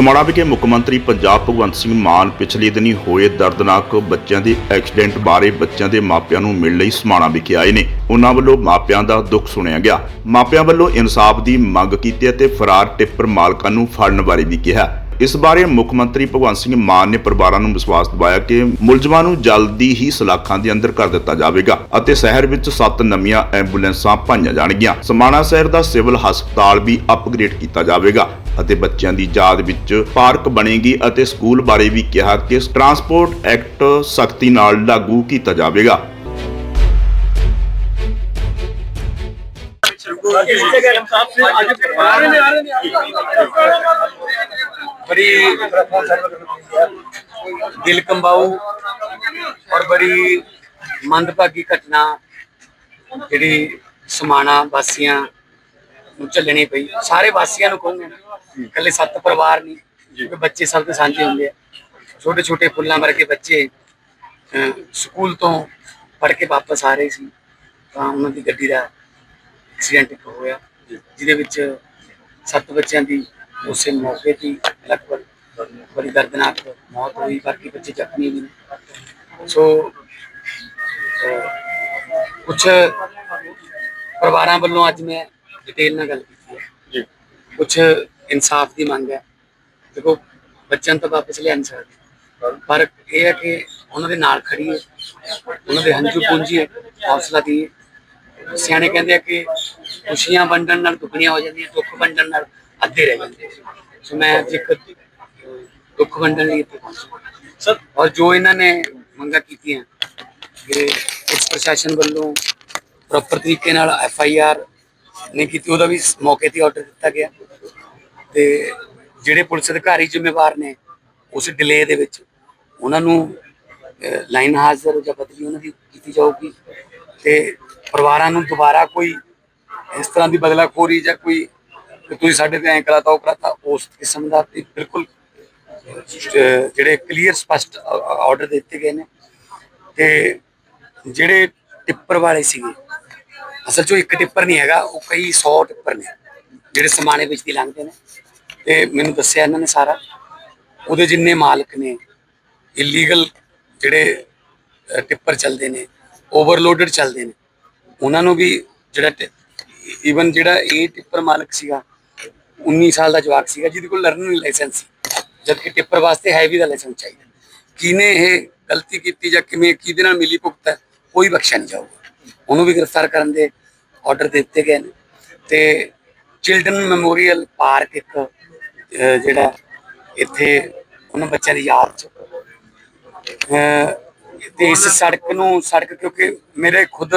ਸਮਾਣਾ ਵਿਖੇ ਮੁੱਖ ਮੰਤਰੀ ਪੰਜਾਬ ਭਗਵੰਤ ਸਿੰਘ ਮਾਨ ਪਿਛਲੇ ਦਿਨੀ ਹੋਏ ਦਰਦਨਾਕ ਬੱਚਿਆਂ ਦੇ ਐਕਸੀਡੈਂਟ ਬਾਰੇ ਬੱਚਿਆਂ ਦੇ ਮਾਪਿਆਂ ਨੂੰ ਮਿਲਣ ਲਈ ਸਮਾਣਾ ਵਿਖੇ ਆਏ ਨੇ। ਉਹਨਾਂ ਵੱਲੋਂ ਮਾਪਿਆਂ ਦਾ ਦੁੱਖ ਸੁਣਿਆ ਗਿਆ। ਮਾਪਿਆਂ ਵੱਲੋਂ ਇਨਸਾਫ ਦੀ ਮੰਗ ਕੀਤੀ ਅਤੇ ਫਰਾਰ ਟਿੱਪਰ ਮਾਲਕਾਂ ਨੂੰ ਫੜਨ ਬਾਰੇ ਵੀ ਕਿਹਾ। ਇਸ ਬਾਰੇ ਮੁੱਖ ਮੰਤਰੀ ਭਗਵੰਤ ਸਿੰਘ ਮਾਨ ਨੇ ਪਰਿਵਾਰਾਂ ਨੂੰ ਵਿਸ਼ਵਾਸ ਦਿਵਾਇਆ ਕਿ ਮੁਲਜ਼ਮਾਂ ਨੂੰ ਜਲਦੀ ਹੀ ਸਲਾਖਾਂ ਦੇ ਅੰਦਰ ਕਰ ਦਿੱਤਾ ਜਾਵੇਗਾ ਅਤੇ ਸ਼ਹਿਰ ਵਿੱਚ ਸੱਤ ਨਵੀਆਂ ਐਂਬੂਲੈਂਸਾਂ ਪਾਈਆਂ ਜਾਣਗੀਆਂ। ਸਮਾਣਾ ਸ਼ਹਿਰ ਦਾ ਸਿਵਲ ਹਸਪਤਾਲ ਵੀ ਅਪਗ੍ਰੇਡ ਕੀਤਾ ਜਾਵੇਗਾ ਅਤੇ ਬੱਚਿਆਂ ਦੀ ਯਾਦ ਵਿੱਚ ਪਾਰਕ ਬਣੇਗੀ ਅਤੇ ਸਕੂਲ ਬਾਰੇ ਵੀ ਕਿਹਾ ਕਿ ਟਰਾਂਸਪੋਰਟ ਐਕਟ ਸਖਤੀ ਨਾਲ ਲਾਗੂ ਕੀਤਾ ਜਾਵੇਗਾ। बड़ी दिल कंबाऊ और बड़ी ਮੰਦਭਾਗੀ ਘਟਨਾ ਜਿਹੜੀ ਸਮਾਣਾ ਵਾਸੀਆਂ ਨੂੰ ਝੱਲਣੀ ਪਈ ਸਾਰੇ ਵਾਸੀਆਂ ਨੂੰ ਕਹੂੰਗੇ ਨਾ ਇਕੱਲੇ ਸੱਤ ਪਰਿਵਾਰ ਨਹੀਂ ਕਿਉਂਕਿ ਬੱਚੇ ਸਭ ਦੇ ਸਾਂਝੇ ਹੁੰਦੇ ਆ ਛੋਟੇ ਛੋਟੇ ਫੁੱਲਾਂ ਵਰਗੇ ਬੱਚੇ ਅਹ, ਸਕੂਲ ਤੋਂ ਪੜ੍ਹ ਕੇ ਵਾਪਸ ਆ ਰਹੇ ਸੀ ਤਾਂ ਉਹਨਾਂ ਦੀ ਗੱਡੀ ਦਾ ਐਕਸੀਡੈਂਟ ਇੱਕ ਹੋਇਆ ਜਿਹਦੇ ਵਿੱਚ ਸੱਤ ਬੱਚਿਆਂ ਦੀ ਉਸੇ ਮੌਕੇ ਤੇ ਲਗਭਗ ਬੜੀ ਦਰਦਨਾਕ ਮੌਤ ਹੋਈ ਬਾਕੀ ਬੱਚੇ ਜ਼ਖਮੀ ਵੀ ਨੇ ਸੋ ਕੁਝ ਪਰਿਵਾਰਾਂ ਵੱਲੋਂ ਅੱਜ ਮੈਂ ਡਿਟੇਲ ਨਾਲ ਗੱਲ ਕੀਤੀ ਹੈ। ਜੀ। ਕੁਝ ਇਨਸਾਫ ਦੀ ਮੰਗ ਹੈ। ਦੇਖੋ ਬੱਚਿਆਂ ਤਾਂ ਵਾਪਸ ਲਿਆ ਨਹੀਂ ਸਕਦੇ। ਪਰ ਇਹ ਹੈ ਕਿ ਉਹਨਾਂ ਦੇ ਨਾਲ ਖੜੀ ਹੈ ਉਹਨਾਂ ਦੇ ਹੰਝੂ ਪੂੰਜੀ ਹੈ ਹੌਸਲਾ ਦੀ ਸਿਆਣੇ ਕਹਿੰਦੇ ਆ ਕਿ ਖੁਸ਼ੀਆਂ ਵੰਡਣ ਨਾਲ ਦੁੱਗਣੀਆਂ ਹੋ ਜਾਂਦੀਆਂ ਦੁੱਖ ਵੰਡਣ ਨਾਲ ਅੱਧੇ ਰਹਿ ਜਾਂਦੇ ਸੋ। ਮੈਂ ਇੱਕ ਦੁੱਖ ਵੰਡਣ ਲਈ ਇੱਥੇ ਪਹੁੰਚਿਆ ਸਰ ਔਰ ਜੋ ਇਹਨਾਂ ਨੇ ਮੰਗਾਂ ਕੀਤੀਆਂ ਕਿ ਪੁਲਿਸ ਪ੍ਰਸ਼ਾਸਨ ਵੱਲੋਂ ਪ੍ਰੋਪਰ ਤਰੀਕੇ ਨਾਲ ਐਫ ਆਈ ਆਰ ਨਹੀਂ ਕੀਤੀ ਉਹਦਾ ਵੀ ਇਸ ਮੌਕੇ ਤੇ ਆਰਡਰ ਦਿੱਤਾ ਗਿਆ। ਤੇ ਜਿਹੜੇ ਪੁਲਿਸ ਅਧਿਕਾਰੀ ਜ਼ਿੰਮੇਵਾਰ ਨੇ ਉਸ ਡਿਲੇ ਦੇ ਵਿੱਚ ਉਹਨਾਂ ਨੂੰ ਲਾਈਨ ਹਾਜ਼ਰ ਜਾਂ ਬਦਲੀ ਉਹਨਾਂ ਦੀ ਕੀਤੀ ਜਾਊਗੀ। ਤੇ ਪਰਿਵਾਰਾਂ ਨੂੰ ਦੁਬਾਰਾ ਕੋਈ ਇਸ ਤਰ੍ਹਾਂ ਦੀ ਬਦਲਾਖੋਰੀ ਜਾਂ ਕੋਈ ਕਿ ਤੁਸੀਂ ਸਾਡੇ ਤੇ ਐਂ ਕਰਾਤਾ, ਉਹ ਕਰਾਤਾ, ਉਸ ਕਿਸਮ ਦਾ ਤੇ ਬਿਲਕੁਲ ਜਿਹੜੇ ਕਲੀਅਰ ਸਪਸ਼ਟ ਆਰਡਰ ਦਿੱਤੇ ਗਏ ਨੇ। ਤੇ ਜਿਹੜੇ ਟਿੱਪਰ ਵਾਲੇ ਸੀਗੇ, ਅਸਲ 'ਚੋਂ ਇੱਕ ਟਿੱਪਰ ਨਹੀਂ ਹੈਗਾ, ਉਹ ਕਈ 100 ਟਿੱਪਰ ਨੇ, ਜਿਹੜੇ ਸਮਾਣੇ ਵਿੱਚ ਦੀ ਲੰਘਦੇ ਨੇ। ਤੇ ਮੈਨੂੰ ਦੱਸਿਆ ਇਹਨਾਂ ਨੇ ਸਾਰਾ, ਉਹਦੇ ਜਿੰਨੇ ਮਾਲਕ ਨੇ ਇਲੀਗਲ ਜਿਹੜੇ ਟਿੱਪਰ ਚੱਲਦੇ ਨੇ ਓਵਰਲੋਡਡ ਚੱਲਦੇ ਨੇ, ਉਹਨਾਂ ਨੂੰ ਵੀ ਜਿਹੜਾ ਈਵਨ ਜਿਹੜਾ ਇਹ ਟਿੱਪਰ ਮਾਲਕ ਸੀਗਾ 19 ਸਾਲ ਦਾ ਜਵਾਕ ਸੀਗਾ ਜਿਹਦੇ ਕੋਲ ਲਰਨਿੰਗ ਲਾਇਸੈਂਸ ਸੀ। ਜਦਕਿ ਟਿੱਪਰ ਵਾਸਤੇ ਹੈਵੀ ਦਾ ਲਾਇਸੈਂਸ ਚਾਹੀਦਾ। ਕਿਨੇ ਇਹ ਗਲਤੀ ਕੀਤੀ ਜਾਂ ਕਿਵੇਂ ਕਿਹਦੇ ਨਾਲ ਮਿਲੀ ਭੁਗਤ ਕੋਈ ਬਖਸ਼ਿਆ ਨਹੀਂ ਜਾਊਗਾ। ਉਹਨੂੰ ਵੀ ਗ੍ਰਿਫਤਾਰ ਕਰਨ ਦੇ ਆਰਡਰ ਦਿੱਤੇ ਗਏ ਨੇ। ਤੇ ਚਿਲਡਰਨ ਮੈਮੋਰੀਅਲ ਪਾਰਕ ਇੱਕ ਜਿਹੜਾ ਇੱਥੇ ਉਹਨਾਂ ਬੱਚਿਆਂ ਦੀ ਯਾਦ ਚ। ਅਹ, ਤੇ ਇਸ ਸੜਕ ਨੂੰ ਸੜਕ ਕਿਉਂਕਿ ਮੇਰੇ ਖੁਦ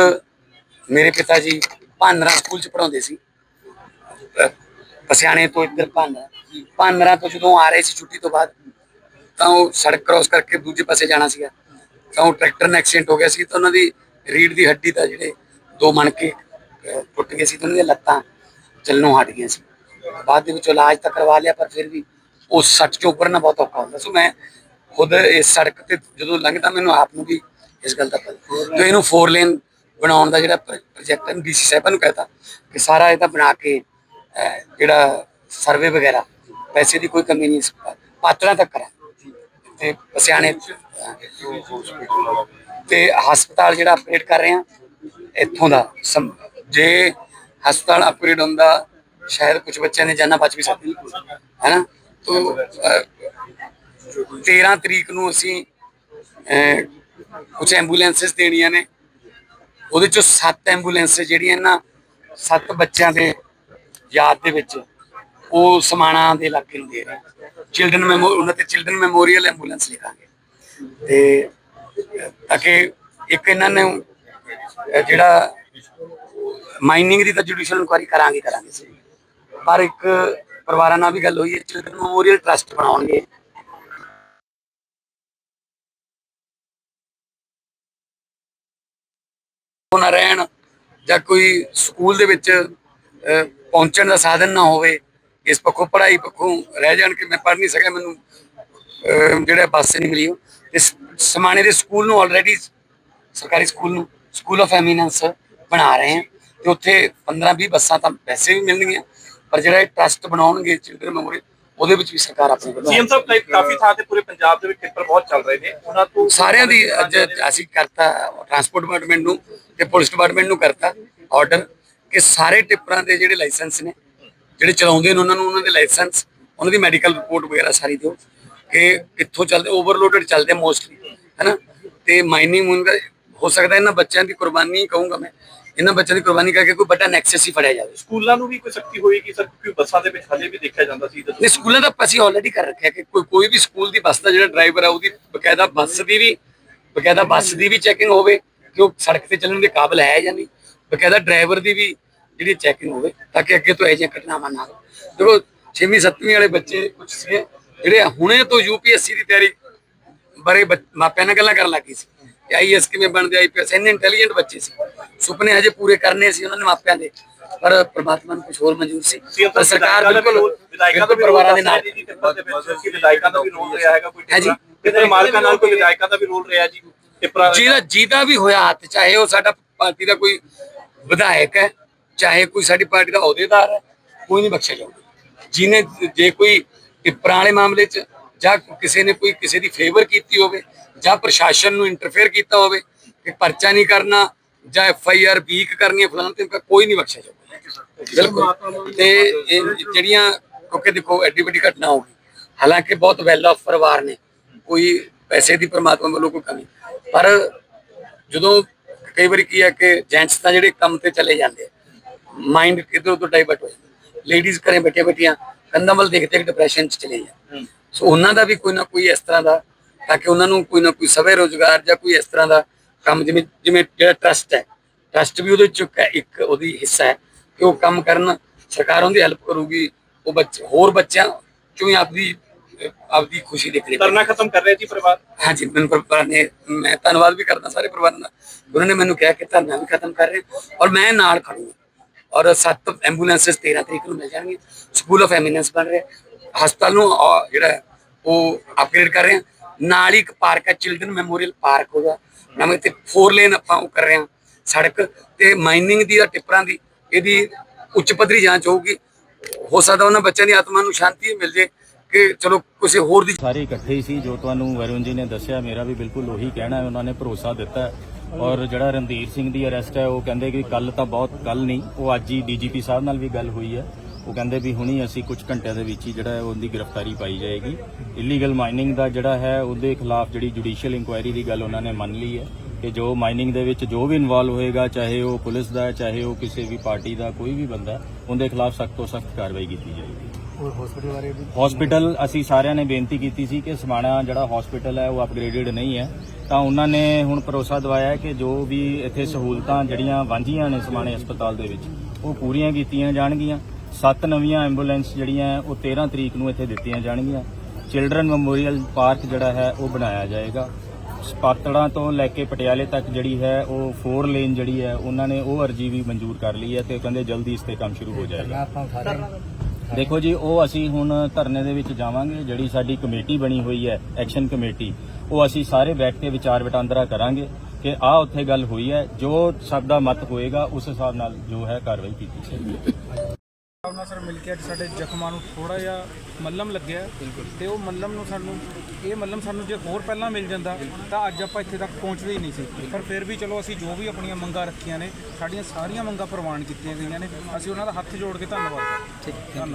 ਮੇਰੇ ਪਿਤਾ ਜੀ ਭਾਨਰਾ ਸਕੂਲ ਚ ਪੜਾਉਂਦੇ ਸੀ। ਪਸਿਆਣੇ ਤੋਂ ਇੱਧਰ ਭਾਨਰਾ ਭਾਨਰਾ ਤੋਂ ਜਦੋਂ ਆ ਰਹੇ ਸੀ ਛੁੱਟੀ ਤੋਂ ਬਾਅਦ ਤਾਂ ਉਹ ਸੜਕ ਕ੍ਰਾਸ ਕਰਕੇ ਦੂਜੇ ਪਾਸੇ ਜਾਣਾ ਸੀਗਾ। ਤਾਂ ਉਹ ਟਰੈਕਟਰ ਨਾਲ ਐਕਸੀਡੈਂਟ ਹੋ ਗਿਆ ਸੀ ਤਾਂ ਉਹਨਾਂ ਦੀ ਰੀੜ ਦੀ ਹੱਡੀ ਦਾ ਜਿਹੜੇ ਦੋ ਮਣਕੇ ਟੁੱਟ ਗਏ ਸੀ ਤੇ ਉਹਨਾਂ ਦੀਆਂ ਲੱਤਾਂ ਚੱਲਣੋਂ ਹਟ ਗਈਆਂ ਸੀ। ਬਾਅਦ ਦੇ ਵਿੱਚ ਇਲਾਜ ਤਾਂ ਕਰਵਾ ਲਿਆ ਪਰ ਫਿਰ ਵੀ ਉਸ ਸੱਟ ਚੋਂ ਉੱਪਰਨਾ ਬਹੁਤ ਔਖਾ ਹੁੰਦਾ। ਸੋ ਮੈਂ ਖੁਦ ਇਸ ਸੜਕ ਤੇ ਜਦੋਂ ਲੰਘਦਾ ਮੈਨੂੰ ਆਪ ਨੂੰ ਵੀ ਇਸ ਗੱਲ ਦਾ ਪਤਾ ਤੇ ਇਹਨੂੰ ਫੋਰ ਲੇਨ ਬਣਾਉਣ ਦਾ ਜਿਹੜਾ ਪ੍ਰੋਜੈਕਟ ਹੈ ਡੀਸੀ ਸਾਹਿਬਾਂ ਨੂੰ ਕਹਤਾ ਕਿ ਸਾਰਾ ਇਹ ਤਾਂ ਬਣਾ ਕੇ ਜਿਹੜਾ ਸਰਵੇ ਵਗੈਰਾ, ਪੈਸੇ ਦੀ ਕੋਈ ਕਮੀ ਨਹੀਂ ਪਾਤਰਾਂ ਤੱਕ ਕਰਾਂ। ਤੇ ਸਿਆਣੇ ਤੇ ਹਸਪਤਾਲ ਜਿਹੜਾ ਅਪਗ੍ਰੇਡ ਕਰ ਰਹੇ ਆ ਇੱਥੋਂ ਦਾ ਜੇ ਹਸਪਤਾਲ ਅਪਗ੍ਰੇਡ ਹੁੰਦਾ, ਸ਼ਾਇਦ ਕੁਝ ਬੱਚਿਆਂ ਨੇ ਜਾਨਾਂ ਬਚ ਵੀ ਸਕਦੀ ਹੈਨਾ? ਤੋ 13 ਤਰੀਕ ਨੂੰ ਅਸੀਂ ਕੁਝ ਐਂਬੂਲੈਂਸਸ ਦੇਣੀਆਂ ਨੇ। ਉਹਦੇ ਚੋਂ 7 ਐਂਬੂਲੈਂਸ ਜਿਹੜੀਆਂ ਨਾ 7 ਬੱਚਿਆਂ ਦੇ ਯਾਦ ਦੇ ਵਿੱਚ ਉਹ ਸਮਾਣਾ ਦੇ ਇਲਾਕੇ ਨੂੰ ਦੇ ਰਹੇ ਚਿਲਡਰਨ ਮੈਮੋ ਉਹਨਾਂ ਤੇ ਚਿਲਡਰਨ ਮੈਮੋਰੀਅਲ ਐਂਬੂਲੈਂਸ ਲਿਖਾਂਗੇ। ਤੇ, ਤਾਂ ਕਿ ਇੱਕ ਇਹਨਾਂ ਨੇ ਜਿਹੜਾ ਮਾਈਨਿੰਗ ਦੀ ਤਾਂ ਜੁਡੀਸ਼ੀਅਲ ਇਨਕੁਆਇਰੀ ਕਰਾਂਗੇ ਕਰਾਂਗੇ ਸਹੀ ਪਰ ਇੱਕ ਪਰਿਵਾਰਾਂ ਨਾਲ ਵੀ ਗੱਲ ਹੋਈ ਹੈ ਚਿਲਡਰਨ ਮੈਮੋਰੀਅਲ ਟਰਸਟ ਬਣਾਉਣਗੇ। ਉਹ ਨਾ ਰਹਿਣ ਜਾਂ ਕੋਈ ਸਕੂਲ ਦੇ ਵਿੱਚ ਪਹੁੰਚਣ ਦਾ ਸਾਧਨ ਨਾ ਹੋਵੇ ਇਸ ਪੱਖੋਂ ਪੜ੍ਹਾਈ ਪੱਖੋਂ ਰਹਿ ਜਾਣ ਕਿ ਮੈਂ ਪੜ੍ਹ ਨਹੀਂ ਸਕਿਆ ਮੈਨੂੰ ਜਿਹੜਾ ਬੱਸ ਨਹੀਂ ਮਿਲੀ ਉਹ। ਤੇ ਸ- ਸਮਾਣੇ ਦੇ ਸਕੂਲ ਨੂੰ ਆਲਰੇਡੀ ਸਰਕਾਰੀ ਸਕੂਲ ਨੂੰ ਸਕੂਲ ਆਫ ਐਮੀਨੈਂਸ ਬਣਾ ਰਹੇ ਹਾਂ। ਤੇ ਉੱਥੇ 15 20 ਬੱਸਾਂ ਤਾਂ ਵੈਸੇ ਵੀ ਮਿਲਣਗੀਆਂ ਪਰ ਜਿਹੜਾ ਇਹ ਟਰਸਟ ਬਣਾਉਣਗੇ ਚਿਲਡਰਨ ਮੈਮੋਰੀ ਉਹਦੇ ਵਿੱਚ ਵੀ ਸਰਕਾਰ ਆਪਣੇ ਵੱਲੋਂ ਸੀਐਮ ਸਾਹਿਬ ਕਈ ਕਾਫੀ ਥਾਂ ਤੇ ਪੂਰੇ ਪੰਜਾਬ ਦੇ ਵਿੱਚ ਟਿੱਪਰ ਬਹੁਤ ਚੱਲ ਰਹੇ ਨੇ ਉਹਨਾਂ ਤੋਂ ਸਾਰਿਆਂ ਦੀ ਅੱਜ ਅਸੀਂ ਕਰਤਾ ਟਰਾਂਸਪੋਰਟ ਡਿਪਾਰਟਮੈਂਟ ਨੂੰ ਤੇ ਪੁਲਿਸ ਡਿਪਾਰਟਮੈਂਟ ਨੂੰ ਕਰਤਾ ਆਰਡਰ ਕਿ ਸਾਰੇ ਟਿੱਪਰਾਂ ਦੇ ਜਿਹੜੇ ਲਾਇਸੈਂਸ ਨੇ ਜਿਹੜੇ ਚਲਾਉਂਦੇ ਨੇ ਉਹਨਾਂ ਨੂੰ ਉਹਨਾਂ ਦੇ ਲਾਇਸੈਂਸ ਉਹਨਾਂ ਦੀ ਮੈਡੀਕਲ ਰਿਪੋਰਟ ਵਗੈਰਾ ਸਾਰੀ ਦਿਓ ਕਿ ਕਿੱਥੋਂ ਚੱਲਦੇ ਓਵਰਲੋਡਡ ਚੱਲਦੇ ਮੋਸਟਲੀ ਹੈਨਾ? ਤੇ ਮਾਈਨਿੰਗ ਹੋ ਸਕਦਾ ਇਹਨਾਂ ਬੱਚਿਆਂ ਦੀ ਕੁਰਬਾਨੀ ਕਹੂੰਗਾ ਮੈਂ ਇਹਨਾਂ ਬੱਚਿਆਂ ਦੀ ਕੁਰਬਾਨੀ ਕਰਕੇ ਕੋਈ ਵੱਡਾ ਨੈਕਸਸ ਹੀ ਫੜਿਆ ਜਾਵੇ। ਸਕੂਲਾਂ ਨੂੰ ਵੀ ਕੋਈ ਸਖਤੀ ਹੋਏਗੀ ਸਰ ਕਿਉਂਕਿ ਬੱਸਾਂ ਦੇ ਵਿੱਚ ਹਲੇ ਵੀ ਦੇਖਿਆ ਜਾਂਦਾ ਸੀ? ਨਹੀਂ ਸਕੂਲਾਂ ਦਾ ਅਸੀਂ ਆਲਰੇਡੀ ਕਰ ਰੱਖਿਆ ਕਿ ਕੋਈ ਕੋਈ ਵੀ ਸਕੂਲ ਦੀ ਬੱਸ ਦਾ ਜਿਹੜਾ ਡਰਾਈਵਰ ਹੈ ਉਹਦੀ ਬਕਾਇਦਾ ਬੱਸ ਦੀ ਵੀ ਬਕਾਇਦਾ ਬੱਸ ਦੀ ਵੀ ਚੈਕਿੰਗ ਹੋਵੇ ਕਿ ਉਹ ਸੜਕ ਤੇ ਚੱਲਣ ਦੇ ਕਾਬਿਲ ਹੈ ਜਾਂ ਨਹੀਂ। ਬਕਾਇਦਾ ਡਰਾਈਵਰ ਦੀ ਵੀ ਜਿਹੜੀ ਚੈਕਿੰਗ ਹੋਵੇ ਤਾਂ ਕਿ ਅੱਗੇ ਤੋਂ ਇਹੋ ਜਿਹੀਆਂ ਘਟਨਾਵਾਂ ਨਾ ਹੋਣ। ਦੇਖੋ 6ਵੀਂ 7ਵੀਂ ਵਾਲੇ ਬੱਚੇ ਕੁਝ ਸੀਗੇ ਜਿਹੜੇ ਹੁਣੇ ਤੋਂ ਯੂਪੀਐਸਸੀ ਦੀ ਤਿਆਰੀ ਬਾਰੇ ਮਾਪਿਆਂ ਨਾਲ ਗੱਲਾਂ ਕਰਨ ਲੱਗੀ ਸੀ। ਕਿ ਆਈਐਸ ਕਿਵੇਂ ਬਣਦੇ ਆਈਪੀਐਸ ਇੰਨੇ ਇੰਟੈਲੀਜੈਂਟ ਬੱਚੇ ਸੀ। ਸੁਪਨੇ ਹਜੇ ਪੂਰੇ ਕਰਨੇ ਸੀ ਉਹਨਾਂ ਨੇ ਮਾਪਿਆਂ ਦੇ ਪਰ ਪ੍ਰਮਾਤਮਾ ਨੂੰ ਕੁਝ ਹੋਰ ਮਨਜ਼ੂਰ ਸੀ। ਪਰ ਸਰਕਾਰ ਬਿਲਕੁਲ ਵਿਧਾਇਕਾਂ ਦਾ ਪਰਿਵਾਰਾਂ ਦੇ ਨਾਲ। ਵਿਧਾਇਕਾਂ ਦਾ ਵੀ ਰੋਲ ਰਿਹਾ ਹੈਗਾ ਕੋਈ ਹੈ ਜੀ। ਕਿਤੇ ਮਾਲਕਾਂ ਨਾਲ ਕੋਈ ਵਿਧਾਇਕਾਂ ਦਾ ਵੀ ਰੋਲ ਰਿਹਾ ਜੀ ਜਿਹਦਾ ਜਿਹਦਾ ਵੀ ਹੋਇਆ ਹੱਥ ਚਾਹੇ ਉਹ ਸਾਡਾ ਪਾਰਟੀ ਦਾ ਕੋਈ ਵਿਧਾਇਕ ਹੈ ਚਾਹੇ ਕੋਈ ਸਾਡੀ ਪਾਰਟੀ ਦਾ ਅਹੁਦੇਦਾਰ ਹੈ, ਕੋਈ ਨਹੀਂ ਬਖਸ਼ਿਆ ਜਾਊਗਾ। ਜਿਹਨੇ ਜੇ ਕੋਈ ਟਿੱਪਰਾਂ ਮਾਮਲੇ 'ਚ ਜਾਂ ਕਿਸੇ ਨੇ ਕੋਈ ਕਿਸੇ ਦੀ ਫੇਵਰ ਕੀਤੀ ਹੋਵੇ ਜਾਂ ਪ੍ਰਸ਼ਾਸਨ ਨੂੰ ਇੰਟਰਫੇਅਰ ਕੀਤਾ ਹੋਵੇ ਕਿ ਪਰਚਾ ਨਹੀਂ ਕਰਨਾ ਜਾਂ ਐਫ ਆਈ ਆਰ ਵੀਕ ਕਰਨੀ ਹੈ ਤੇ ਕੋਈ ਨਹੀਂ ਬਖਸ਼ਿਆ ਜਾਊਗਾ। ਬਿਲਕੁਲ। ਤੇ ਜਿਹੜੀਆਂ ਕਿਉਂਕਿ ਦੇਖੋ ਐਡੀ ਵੱਡੀ ਘਟਨਾ ਹੋ ਗਈ, ਹਾਲਾਂਕਿ ਬਹੁਤ ਵੈਲ ਆਫ ਪਰਿਵਾਰ ਨੇ, ਕੋਈ ਪੈਸੇ ਦੀ ਪ੍ਰਮਾਤਮਾ ਵੱਲੋਂ ਕੋਈ ਕਮੀ, ਪਰ ਜਦੋਂ ਕਈ ਵਾਰੀ ਕੀ ਹੈ ਕਿ ਜੈਂਟਸ ਤਾਂ ਜਿਹੜੇ ਕੰਮ ਤੇ ਚਲੇ ਜਾਂਦੇ ਆ ਮਾਈਂਡ ਕਿਧਰ ਉਧਰ ਡਾਈਵਰਟ ਹੋ ਜਾਂਦਾ ਲੇਡੀਜ਼ ਘਰੇ ਬੈਠੇ ਬੈਠੀਆਂ ਕੰਧਾਂ ਵੱਲ ਦੇਖਦੇ ਕਿ ਡਿਪਰੈਸ਼ਨ ਚ ਚਲੇ ਜਾਂਦੇ ਸੋ ਉਹਨਾਂ ਦਾ ਵੀ ਕੋਈ ਨਾ ਕੋਈ ਇਸ ਤਰ੍ਹਾਂ ਦਾ ਤਾਂ ਕਿ ਉਹਨਾਂ ਨੂੰ ਕੋਈ ਨਾ ਕੋਈ ਸਵੇ ਰੋਜ਼ਗਾਰ ਜਾਂ ਕੋਈ ਇਸ ਤਰ੍ਹਾਂ ਦਾ ਕੰਮ ਜਿਵੇਂ ਜਿਵੇਂ ਜਿਹੜਾ ਟਰਸਟ ਹੈ। ਟਰਸਟ ਵੀ ਉਹਦੇ ਚ ਇੱਕ- ਇੱਕ ਉਹਦੀ ਹਿੱਸਾ ਹੈ ਕਿ ਉਹ ਕੰਮ ਕਰਨ ਸਰਕਾਰ ਉਹਦੀ ਹੈਲਪ ਕਰੂਗੀ ਉਹ ਬੱਚੇ ਹੋਰ ਬੱਚਿਆਂ ਚੋਂ ਹੀ ਆਪਦੀ ਆਪਦੀ ਖੁਸ਼ੀ ਦੇਖਣੀ ਪਏਗੀ। ਕਰਨਾ ਖਤਮ ਕਰ ਰਿਹਾ ਜੀ ਪਰਿਵਾਰ? ਹਾਂਜੀ ਮੈਨੂੰ ਪਰਿਵਾਰ ਨੇ ਮੈਂ ਧੰਨਵਾਦ ਵੀ ਕਰਦਾ ਸਾਰੇ ਪਰਿਵਾਰਾਂ ਦਾ। ਉਹਨਾਂ ਨੇ ਮੈਨੂੰ ਕਿਹਾ ਕਿ ਧਰਨਾ ਵੀ ਖਤਮ ਕਰ ਰਹੇ ਔਰ ਮੈਂ ਨਾਲ ਖੜੂੰਗਾ। ਔਰ ਸੱਤ ਐਂਬੂਲੈਂਸਸ 13 ਤਰੀਕ ਨੂੰ ਮਿਲ ਜਾਣਗੀਆਂ। ਸਕੂਲ ਆਫ ਐਮੀਨੈਂਸ ਬਣ ਰਿਹਾ। ਹਸਪਤਾਲ ਨੂੰ ਜਿਹੜਾ ਉਹ ਅਪਗ੍ਰੇਡ ਕਰ ਰਹੇ ਹਾਂ। ਨਾਲ ਹੀ ਇੱਕ ਪਾਰਕ ਹੈ ਚਿਲਡਰਨ ਮੈਮੋਰੀਅਲ ਪਾਰਕ ਹੋਗਾ ਨਵੇਂ ਤੇ 4 ਲੇਨ ਆਪਾਂ ਉਹ ਕਰ ਰਹੇ ਹਾਂ, ਸੜਕ। ਤੇ ਮਾਈਨਿੰਗ ਦੀ ਜਾਂ ਟਿੱਪਰਾਂ ਦੀ, ਇਹਦੀ ਉੱਚ ਪੱਧਰੀ ਜਾਂਚ ਹੋਊਗੀ। ਹੋ ਸਕਦਾ ਉਹਨਾਂ ਬੱਚਿਆਂ ਦੀ ਆਤਮਾ ਨੂੰ ਸ਼ਾਂਤੀ ਮਿਲ ਜੇ ਕਿ ਚਲੋ ਕਿਸੇ ਹੋਰ ਦੀ ਸਾਰੇ ਇਕੱਠੇ ਹੀ ਸੀ, ਜੋ ਤੁਹਾਨੂੰ ਵਰੁਣ ਜੀ ਨੇ ਦੱਸਿਆ, ਮੇਰਾ ਵੀ ਬਿਲਕੁਲ ਉਹੀ ਕਹਿਣਾ ਹੈ, ਉਹਨਾਂ ਨੇ ਭਰੋਸਾ ਦਿੱਤਾ ਔਰ ਜਿਹੜਾ ਰਣਧੀਰ ਸਿੰਘ ਦੀ ਅਰੈਸਟ ਹੈ, ਉਹ ਕਹਿੰਦੇ ਕਿ ਕੱਲ ਤਾਂ ਬਹੁਤ ਕੱਲ ਨਹੀਂ, ਉਹ ਅੱਜ ਹੀ ਡੀਜੀਪੀ ਸਾਹਿਬ ਨਾਲ ਵੀ ਗੱਲ ਹੋਈ ਹੈ। ਉਹ ਕਹਿੰਦੇ ਵੀ ਹੁਣੀ ਅਸੀਂ ਕੁਝ ਘੰਟਿਆਂ ਦੇ ਵਿੱਚ ਹੀ ਜਿਹੜਾ ਹੈ, ਉਹਦੀ ਗ੍ਰਿਫਤਾਰੀ ਪਾਈ ਜਾਏਗੀ। ਇਲੀਗਲ ਮਾਈਨਿੰਗ ਦਾ ਜਿਹੜਾ ਹੈ, ਉਹਦੇ ਖਿਲਾਫ ਜਿਹੜੀ ਜੁਡੀਸ਼ੀਅਲ ਇਨਕੁਆਇਰੀ ਦੀ ਗੱਲ ਉਹਨਾਂ ਨੇ ਮੰਨ ਲਈ ਹੈ ਕਿ ਜੋ ਮਾਈਨਿੰਗ ਦੇ ਵਿੱਚ ਜੋ ਵੀ ਇਨਵੋਲਵ ਹੋਏਗਾ, ਚਾਹੇ ਉਹ ਪੁਲਿਸ ਦਾ ਚਾਹੇ ਉਹ ਕਿਸੇ ਵੀ ਪਾਰਟੀ ਦਾ, ਕੋਈ ਵੀ ਬੰਦਾ, ਉਹਦੇ ਖਿਲਾਫ ਸਖਤ ਤੋਂ ਸਖਤ ਕਾਰਵਾਈ ਕੀਤੀ ਜਾਏਗੀ। ਹਸਪੀਟਲ ਅਸੀਂ ਸਾਰਿਆਂ ਨੇ ਬੇਨਤੀ ਕੀਤੀ ਸੀ ਕਿ ਸਮਾਣਾ ਜਿਹੜਾ ਹਸਪੀਟਲ ਹੈ ਉਹ ਅਪਗ੍ਰੇਡਡ ਨਹੀਂ ਹੈ। ਤਾਂ ਉਹਨਾਂ ਨੇ ਹੁਣ ਭਰੋਸਾ ਦਿਵਾਇਆ ਕਿ ਜੋ ਵੀ ਇੱਥੇ ਸਹੂਲਤਾਂ ਜਿਹੜੀਆਂ ਵਾਂਝੀਆਂ ਨੇ ਸਮਾਣੇ ਹਸਪਤਾਲ ਦੇ ਵਿੱਚ ਉਹ ਪੂਰੀਆਂ ਕੀਤੀਆਂ ਜਾਣਗੀਆਂ। ਸੱਤ ਨਵੀਆਂ ਐਂਬੂਲੈਂਸ ਜਿਹੜੀਆਂ ਉਹ 13 ਤਰੀਕ ਨੂੰ ਇੱਥੇ ਦਿੱਤੀਆਂ ਜਾਣਗੀਆਂ। ਚਿਲਡਰਨ ਮੈਮੋਰੀਅਲ ਪਾਰਕ ਜਿਹੜਾ ਹੈ ਉਹ ਬਣਾਇਆ ਜਾਏਗਾ। ਪਾਤੜਾਂ ਤੋਂ ਲੈ ਕੇ ਪਟਿਆਲੇ ਤੱਕ ਜਿਹੜੀ ਹੈ ਉਹ 4 ਲੇਨ ਜਿਹੜੀ ਹੈ ਉਹਨਾਂ ਨੇ ਉਹ ਅਰਜੀ ਵੀ ਮਨਜ਼ੂਰ ਕਰ ਲਈ ਹੈ ਤੇ ਕਹਿੰਦੇ ਜਲਦੀ ਇਸ ਤੇ ਕੰਮ ਸ਼ੁਰੂ ਹੋ ਜਾਏਗਾ। ਦੇਖੋ ਜੀ ਉਹ ਅਸੀਂ ਹੁਣ ਧਰਨੇ ਦੇ ਵਿੱਚ ਜਾਵਾਂਗੇ ਜਿਹੜੀ ਸਾਡੀ ਕਮੇਟੀ ਬਣੀ ਹੋਈ ਹੈ ਐਕਸ਼ਨ ਕਮੇਟੀ ਉਹ ਅਸੀਂ ਸਾਰੇ ਬੈਠ ਕੇ ਵਿਚਾਰ ਵਟਾਂਦਰਾ ਕਰਾਂਗੇ ਕਿ ਆ ਉੱਥੇ ਗੱਲ ਹੋਈ ਹੈ ਜੋ ਸਭ ਦਾ ਮਤ ਹੋਏਗਾ ਉਸ ਹਿਸਾਬ ਨਾਲ ਜੋ ਹੈ ਕਾਰਵਾਈ ਕੀਤੀ ਜਾਏਗੀ। ਨਾਲ ਸਰ ਮਿਲ ਕੇ ਅੱਜ ਸਾਡੇ ਜ਼ਖਮਾਂ ਨੂੰ ਥੋੜਾ ਜਿਹਾ ਮੱਲਮ ਲੱਗਿਆ। ਬਿਲਕੁਲ। ਤੇ ਉਹ ਮੱਲਮ ਨੂੰ ਸਾਨੂੰ ਇਹ ਮੱਲਮ ਸਾਨੂੰ ਜੇ ਹੋਰ ਪਹਿਲਾਂ ਮਿਲ ਜਾਂਦਾ ਤਾਂ ਅੱਜ ਆਪਾਂ ਇੱਥੇ ਤੱਕ ਪਹੁੰਚਦੇ ਹੀ ਨਹੀਂ ਸੀ। ਪਰ ਫਿਰ ਵੀ ਚਲੋ ਅਸੀਂ ਜੋ ਵੀ ਆਪਣੀਆਂ ਮੰਗਾਂ ਰੱਖੀਆਂ ਨੇ ਸਾਡੀਆਂ ਸਾਰੀਆਂ ਮੰਗਾਂ ਪ੍ਰਵਾਨ ਕੀਤੀਆਂ ਗਈਆਂ ਨੇ। ਅਸੀਂ ਉਹਨਾਂ ਦਾ ਹੱਥ ਜੋੜ ਕੇ ਧੰਨਵਾਦ ਕਰਦੇ ਹਾਂ।